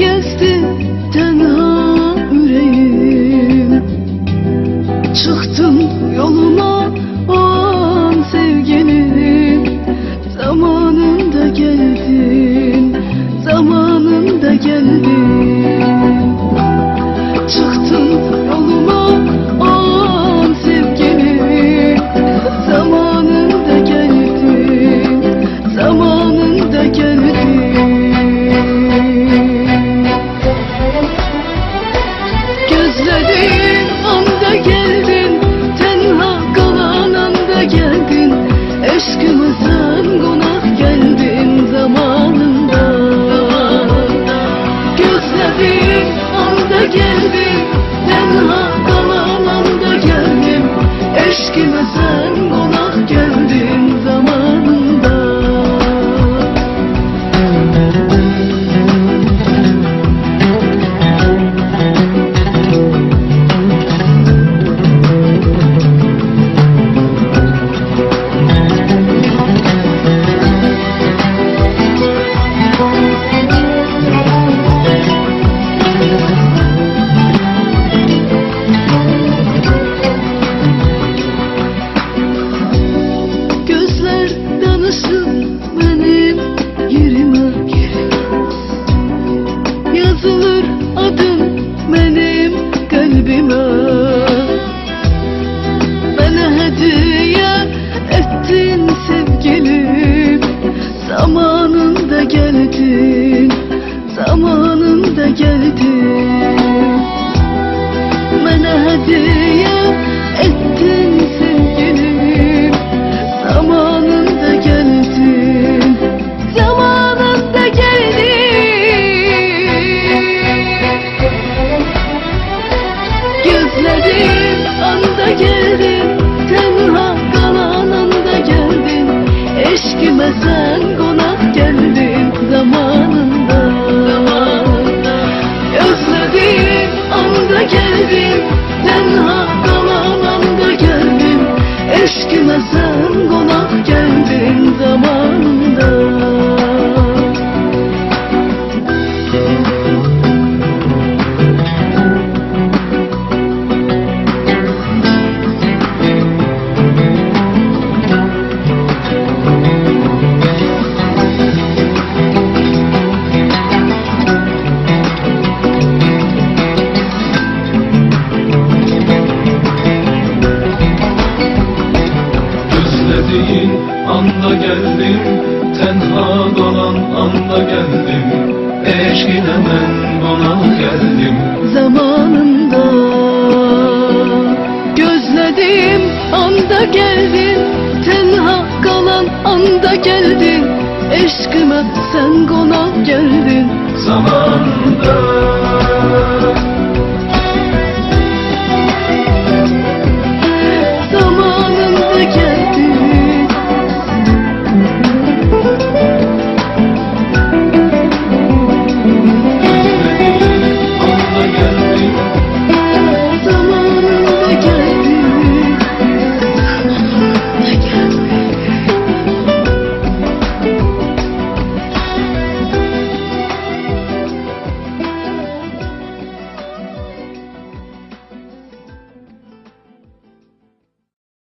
gezdi tenha yüreğim. Çıktım yoluma o an sevgilim. Zamanında geldin, zamanında geldin Tenha kalan anda geldin Eşkıma geldin. Tenha kalan anda geldin. Eşkime sen Özlediğin anda geldim. Tenha dolan anda geldim. Eşkine ben buna geldim. Zamanında Gözlediğim anda geldin. Tenha kalan anda geldin. Eşkıma sen konak geldin. Zamanında